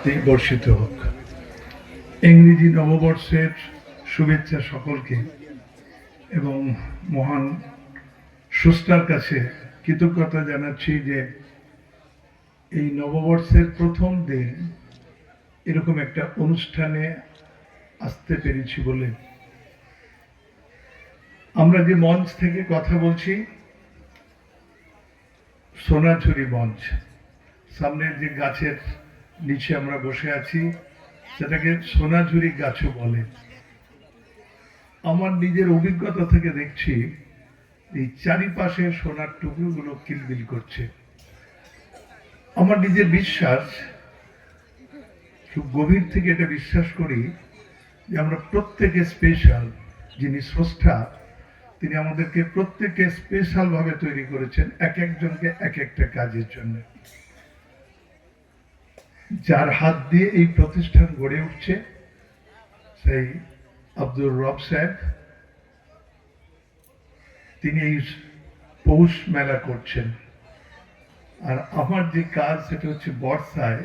বর্ষিত হোক। ইংরেজি নববর্ষের শুভেচ্ছা সকলকে এবং মহান সুস্টার কাছে কৃতজ্ঞতা জানাচ্ছি যে এই নববর্ষের প্রথম দিন এরকম একটা অনুষ্ঠানে আসতে পেরেছি বলে আমরা যে মঞ্চ থেকে কথা বলছি, সোনাঝুরি মঞ্চ, সামনের যে গাছের নিচে আমরা বসে আছি, সেটাকে সোনাঝুরি গাছও বলে। আমার নিজের অভিজ্ঞতা থেকে দেখছি, এই চারিপাশে সোনার টুকরোগুলো কিলবিল করছে। আমার নিজের বিশ্বাস, খুব গভীর থেকে এটা বিশ্বাস করি যে আমরা প্রত্যেকে স্পেশাল যিনি স্রষ্টা, তিনি আমাদেরকে প্রত্যেকে স্পেশাল ভাবে তৈরি করেছেন এক একজনকে এক একটা কাজের জন্য। যার হাত দিয়ে এই প্রতিষ্ঠান গড়ে উঠছে, সেই আব্দুর রব সাহেব। তিনি এই পৌষ মেলা করছেন। আর আমার যে কাজ, সেটা হচ্ছে বর্ষায়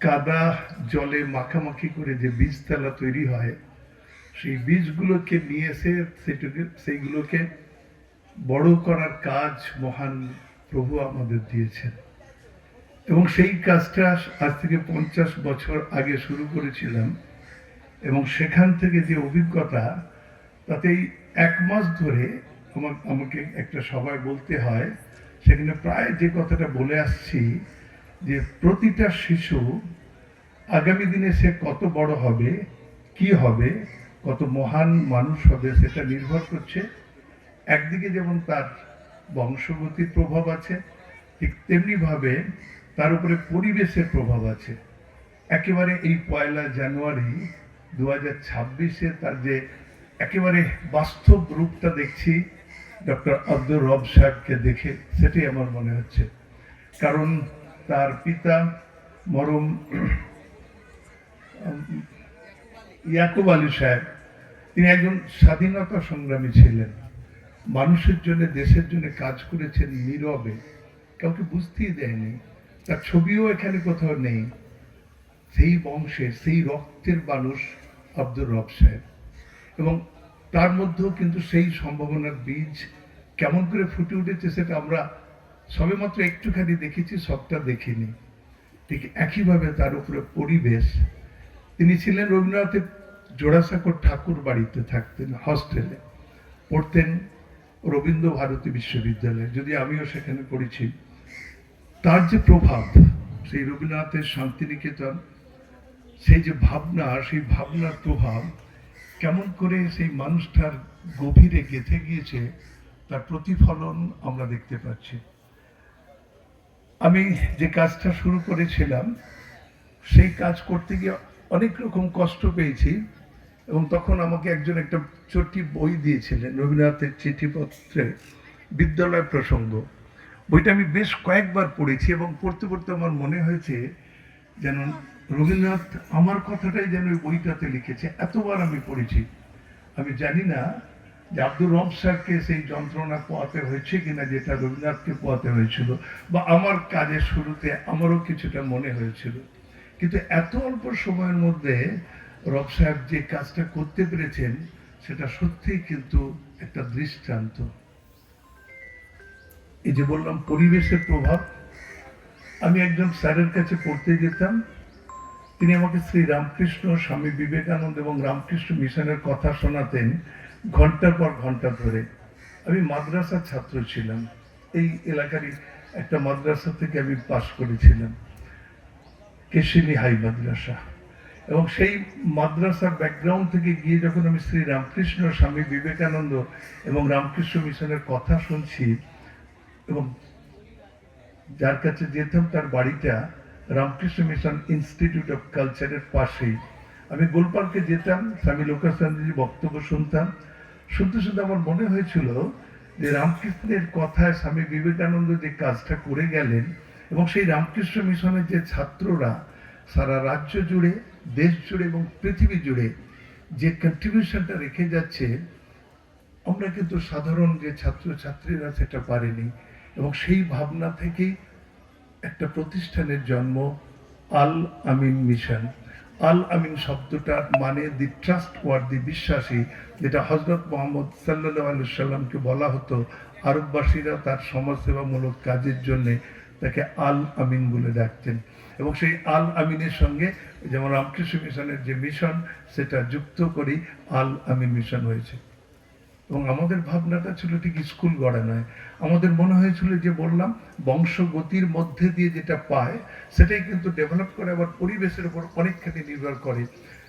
কাদা জলে মাখামাখি করে যে বীজতলা তৈরি হয়, সেই বীজগুলোকে নিয়ে এসে সেটুকে, সেইগুলোকে বড় করার কাজ মহান প্রভু আমাদের দিয়েছেন। এবং সেই কাজটা আজ থেকে পঞ্চাশ বছর আগে শুরু করেছিলাম। এবং সেখান থেকে যে অভিজ্ঞতা, তাতেই এক মাস ধরে আমার, আমাকে একটা সবাই বলতে হয়, সেখানে প্রায় যে কথাটা বলে আসছি, যে প্রতিটা শিশু আগামী দিনে সে কত বড় হবে, কি হবে, কত মহান মানুষ হবে সেটা নির্ভর করছে। একদিকে যেমন তার বংশগতির প্রভাব আছে, ঠিক তেমনিভাবে তার উপরে পরিবেশের প্রভাব আছে। একেবারে এই পয়লা জানুয়ারি দু হাজার ছাব্বিশে তার যে একেবারে বাস্তব রূপটা দেখছি, ডক্টর আব্দুর রব সাহেবকে দেখে সেটাই আমার মনে হচ্ছে। কারণ তার পিতা মরম ইয়াকুব আলী সাহেব, তিনি একজন স্বাধীনতা সংগ্রামী ছিলেন। মানুষের জন্য, দেশের জন্য কাজ করেছেন নীরবে, কাউকে বুঝতেই দেয়নি। তার ছবিও এখানে কোথাও নেই। সেই বংশের সেই রক্তের মানুষ আব্দুর রব সাহেব। এবং তার মধ্যেও কিন্তু সেই সম্ভাবনার বীজ কেমন করে ফুটে উঠেছে সেটা আমরা সবেমাত্র একটুখানি দেখেছি, সবটা দেখিনি। ঠিক একইভাবে তার উপরে পরিবেশ। তিনি ছিলেন রবীন্দ্রনাথের জোড়াসাঁকর ঠাকুর বাড়িতে থাকতেন, হস্টেলে। পড়তেন রবীন্দ্র ভারতী বিশ্ববিদ্যালয়ে। যদি আমিও সেখানে পড়েছি তার যে প্রভাব, সেই রবীন্দ্রনাথের শান্তিনিকেতন, সেই যে ভাবনা, সেই ভাবনার প্রভাব, কেমন করে সেই মানুষটার গভীরে গেঁথে গিয়েছে, তার প্রতিফলন আমরা দেখতে পাচ্ছি। আমি যে কাজটা শুরু করেছিলাম, সেই কাজ করতে গিয়ে অনেক রকম কষ্ট পেয়েছি এবং তখন আমাকে একজন একটা ছোট্টি বই দিয়েছিলেন রবীন্দ্রনাথের চিঠিপত্রে, বিদ্যালয় প্রসঙ্গ। বইটা আমি বেশ কয়েকবার পড়েছি এবং পড়তে পড়তে আমার মনে হয়েছে যেন রবীন্দ্রনাথ আমার কথাটাই যেন ওই বইটাতে লিখেছে। এতবার আমি পড়েছি। আমি জানি না যে আব্দুর রব সাহেবকে সেই যন্ত্রণা পোয়াতে হয়েছে কিনা, যেটা রবীন্দ্রনাথকে পোয়াতে হয়েছিল, বা আমার কাজের শুরুতে আমারও কিছুটা মনে হয়েছিল। কিন্তু এত অল্প সময়ের মধ্যে রব সাহেব যে কাজটা করতে পেরেছেন, সেটা সত্যিই কিন্তু একটা দৃষ্টান্ত। এই যে বললাম, পরিবেশের প্রভাব। আমি একজন স্যারের কাছে পড়তে যেতাম। তিনি আমাকে শ্রী রামকৃষ্ণ, স্বামী বিবেকানন্দ এবং রামকৃষ্ণ মিশনের কথা শোনাতেন ঘণ্টার পর ঘণ্টা ধরে। আমি মাদ্রাসার ছাত্র ছিলাম। এই এলাকারই একটা মাদ্রাসা থেকে আমি পাশ করেছিলাম, কেশিনী হাই মাদ্রাসা। এবং সেই মাদ্রাসার ব্যাকগ্রাউন্ড থেকে গিয়ে যখন আমি শ্রী রামকৃষ্ণ, স্বামী বিবেকানন্দ এবং রামকৃষ্ণ মিশনের কথা শুনছি এবং যার কাছে যেতাম তার বাড়িটা রামকৃষ্ণ মিশন ইনস্টিটিউট অফ কালচারের পাশেই। আমি গোলপার্কে যেতাম, স্বামী লোকাচান্দ্রজি বক্তব্য শুনতাম। শুনতে শুনতে আমার মনে হয়েছিল যে রামকৃষ্ণের কথায় স্বামী বিবেকানন্দ যে কাজটা করে গেলেন এবং সেই রামকৃষ্ণ মিশনের যে ছাত্ররা সারা রাজ্য জুড়ে, দেশ জুড়ে এবং পৃথিবী জুড়ে যে কন্ট্রিবিউশনটা রেখে যাচ্ছে, আমরা কিন্তু সাধারণ যে ছাত্রছাত্রীরা সেটা পারেনি। এবং সেই ভাবনা থেকেই একটা প্রতিষ্ঠানের জন্ম, আল আমিন মিশন। আল আমিন শব্দটার মানে দি ট্রাস্ট ওয়ার্দি বিশ্বাসী, যেটা হজরত মোহাম্মদ সাল্লাহ সাল্লামকে বলা হতো। আরববাসীরা তার সমাজসেবামূলক কাজের জন্যে তাকে আল আমিন বলে ডাকতেন। এবং সেই আল আমিনের সঙ্গে যেমন রামকৃষ্ণ মিশনের যে মিশন, সেটা যুক্ত করেই আল আমিন মিশন হয়েছে। এবং আমাদের ভাবনাটা ছিল ঠিক স্কুল গড়া নয়। আমাদের মনে হয়েছিল যে বললাম, বংশগতির মধ্যে দিয়ে যেটা পায়, সেটাই কিন্তু ডেভেলপ করে আবার পরিবেশের উপর অনেকখানি নির্ভর করে।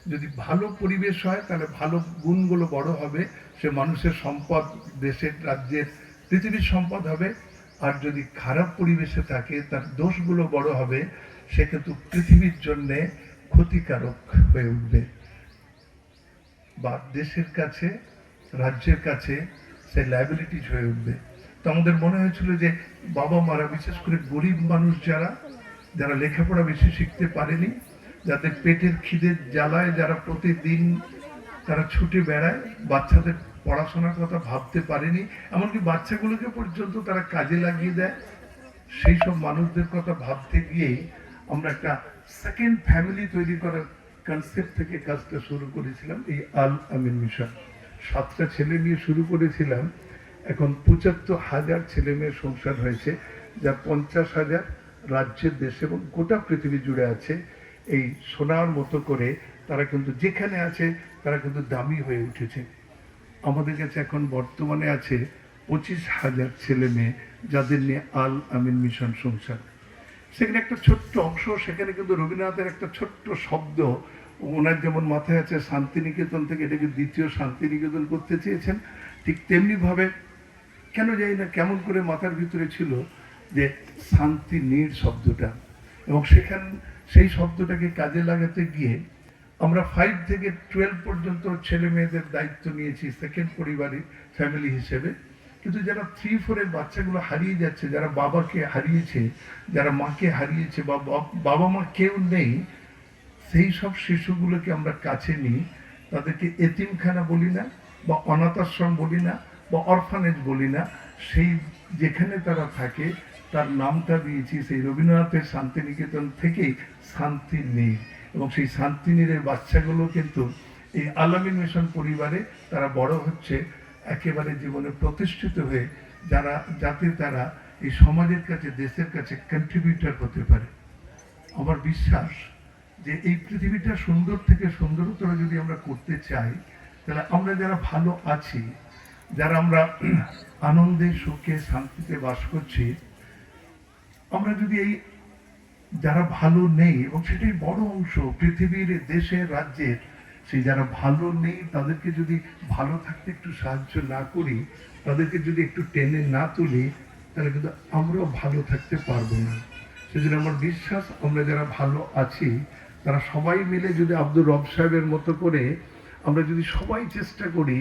যদি ভালো পরিবেশ হয়, তাহলে ভালো গুণগুলো বড় হবে, সে মানুষের সম্পদ, দেশের, রাজ্যের, পৃথিবীর সম্পদ হবে। আর যদি খারাপ পরিবেশে থাকে, তার দোষগুলো বড় হবে, সে কিন্তু পৃথিবীর জন্যে ক্ষতিকারক হয়ে উঠবে। বা দেশের কাছে রাজ্যের কাছে সে লাইবিলিটিস হয়ে উঠবে। তো আমাদের মনে হয়েছিল যে বাবা মারা, বিশেষ করে গরিব মানুষ যারা যারা লেখাপড়া বেশি শিখতে পারেনি, যাদের পেটের খিদের জ্বালায়, যারা প্রতিদিন তারা ছুটে বেড়ায়, বাচ্চাদের পড়াশোনার কথা ভাবতে পারেনি, এমনকি বাচ্চাগুলোকে পর্যন্ত তারা কাজে লাগিয়ে দেয়, সেই সব মানুষদের কথা ভাবতে গিয়ে আমরা একটা সেকেন্ড ফ্যামিলি তৈরি করার কনসেপ্ট থেকে কাজটা শুরু করেছিলাম, এই আল আমিন মিশন। সাতটা ছেলে নিয়ে শুরু করেছিলাম। এখন পঁচাত্তর হাজার ছেলে মেয়ের সংসার হয়েছে, যা পঞ্চাশ হাজার রাজ্যের দেশে এবং গোটা পৃথিবী জুড়ে আছে। এই সোনার মতো করে তারা কিন্তু যেখানে আছে, তারা কিন্তু দামি হয়ে উঠেছে। আমাদের কাছে এখন বর্তমানে আছে পঁচিশ হাজার ছেলে মেয়ে, যাদের নিয়ে আল আমিন মিশন সংসার। সেখানে একটা ছোট্ট অংশ, সেখানে কিন্তু রবীন্দ্রনাথের একটা ছোট্ট শব্দ ওনার যেমন মাথায় আছে শান্তিনিকেতন থেকে এটাকে দ্বিতীয় শান্তিনিকেতন করতে চেয়েছেন, ঠিক তেমনিভাবে কেন জানি না কেমন করে মাথার ভিতরে ছিল যে শান্তি নীড় শব্দটা। এবং সেখান, সেই শব্দটাকে কাজে লাগাতে গিয়ে আমরা ফাইভ থেকে টুয়েলভ পর্যন্ত ছেলে মেয়েদের দায়িত্ব নিয়েছি সেকেন্ড পরিবারের ফ্যামিলি হিসেবে। কিন্তু যারা থ্রি ফোরের বাচ্চাগুলো হারিয়ে যাচ্ছে, যারা বাবাকে হারিয়েছে, যারা মাকে হারিয়েছে বা বাবা মা কেউ নেই সেই সব শিশুগুলোকে আমরা কাছে নিই, তাদেরকে এতিমখানা বলি না, বা অনাথাশ্রম বলি না, বা অরফানেজ বলি না, সেই যেখানে তারা থাকে, তার নামটা দিয়েছি সেই রবীন্দ্রনাথের শান্তিনিকেতন থেকেই শান্তি নেই এবং সেই শান্তিনীরের বাচ্চাগুলো কিন্তু এই আলামিন মিশন পরিবারে তারা বড় হচ্ছে, একেবারে জীবনে প্রতিষ্ঠিত হয়ে যারা, যাতে তারা এই সমাজের কাছে, দেশের কাছে কন্ট্রিবিউটার হতে পারে। আমার বিশ্বাস যে এই পৃথিবীটা সুন্দর থেকে সুন্দরতর যদি আমরা করতে চাই, তাহলে আমরা যারা ভালো আছি, যারা আমরা আনন্দে, সুখে, শান্তিতে বাস করছি, আমরা যদি এই যারা ভালো নেই, এবং সেটাই বড় অংশ পৃথিবীর দেশের, রাজ্যের, সেই যারা ভালো নেই, তাদেরকে যদি ভালো থাকতে একটু সাহায্য না করি, তাদেরকে যদি একটু টেনে না তুলি, তাহলে কিন্তু আমরাও ভালো থাকতে পারব না। সেজন্য আমার বিশ্বাস, আমরা যারা ভালো আছি তারা সবাই মিলে যদি আব্দুর রব সাহেবের মতো করে আমরা যদি সবাই চেষ্টা করি,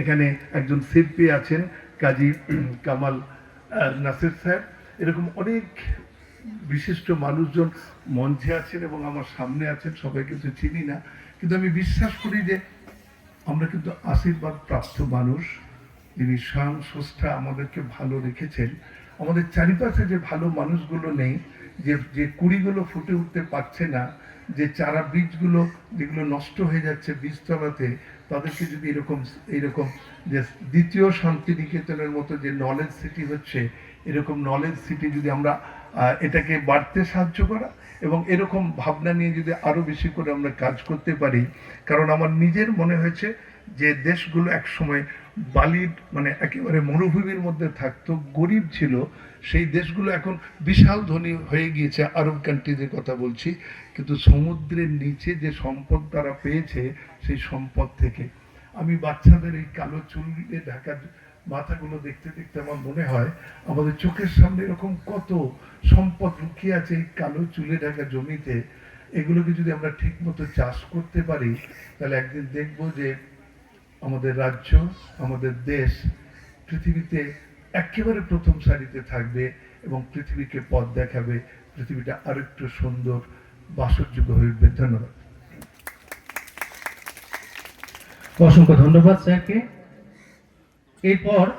এখানে একজন শিল্পী আছেন কাজী কামাল নাসির সাহেব। এরকম অনেক বিশিষ্ট মানুষজন মঞ্চে আছেন এবং আমার সামনে আছেন সবাই কিন্তু চিনি না। কিন্তু আমি বিশ্বাস করি যে আমরা কিন্তু আশীর্বাদ প্রাপ্ত মানুষ। যিনি স্বয়ং স্রষ্টা আমাদেরকে ভালো রেখেছেন। আমাদের চারিপাশে যে ভালো মানুষগুলো নেই, যে যে কুড়িগুলো ফুটে উঠতে পারছে না যে চারা বীজগুলো যেগুলো নষ্ট হয়ে যাচ্ছে বীজতলাতে, তাদেরকে যদি এরকম এরকম যে দ্বিতীয় শান্তিনিকেতনের মতো যে নলেজ সিটি হচ্ছে, এরকম নলেজ সিটি যদি আমরা এটাকে বাড়তে সাহায্য করা এবং এরকম ভাবনা নিয়ে যদি আরও বেশি করে আমরা কাজ করতে পারি, কারণ আমার নিজের মনে হয়েছে যে দেশগুলো একসময় বালির মানে একেবারে মরুভূমির মধ্যে থাকতো, গরিব ছিল সেই দেশগুলো এখন বিশাল ধনী হয়ে গিয়েছে, আরব কান্ট্রিজের কথা বলছি। কিন্তু সমুদ্রের নিচে যে সম্পদ তারা পেয়েছে, সেই সম্পদ থেকে। আমি বাচ্চাদের এই কালো চুলে ঢাকা মাথাগুলো দেখতে দেখতে আমার মনে হয়, আমাদের চোখের সামনে এরকম কত সম্পদ লুকিয়ে আছে এই কালো চুলে ঢাকা জমিতে। এগুলোকে যদি আমরা ঠিক মতো চাষ করতে পারি, তাহলে একদিন দেখব যে আমাদের রাজ্য, আমাদের দেশ পৃথিবীতে একেবারে প্রথম সারিতে থাকবে এবং পৃথিবীকে পথ দেখাবে। পৃথিবীটা আরেকটু সুন্দর, বাসযোগ্য হয়ে উঠবে। ধন্যবাদ। অসংখ্য ধন্যবাদ স্যারকে। এরপর